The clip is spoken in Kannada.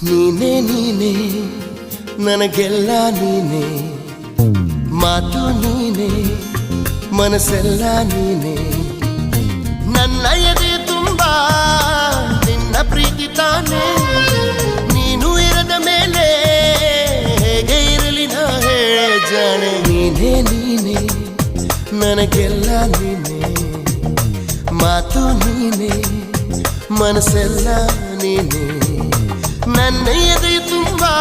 ನೀನೇ ನೀನೇ, ನನಗೆಲ್ಲ ನೀನೇ. ಮಾತು ನೀನೇ, ಮನಸ್ಸೆಲ್ಲ ನೀನೇ. ನನ್ನ ಎದೆ ತುಂಬ, ನಿನ್ನ ಪ್ರೀತಿ ತಾನೇ. ನೀನು ಇರದ ಮೇಲೆ, ಹೇಗೆ ಇರಲಿ ನಾ ಹೇಳೆ ನೀನೇ ನೀನೇ, ನನಗೆಲ್ಲ ನೀನೇ. ಮಾತು ನೀನೇ, ಮನಸ್ಸೆಲ್ಲ ನೀನೇ. నన్ను ఎదుగుతుందా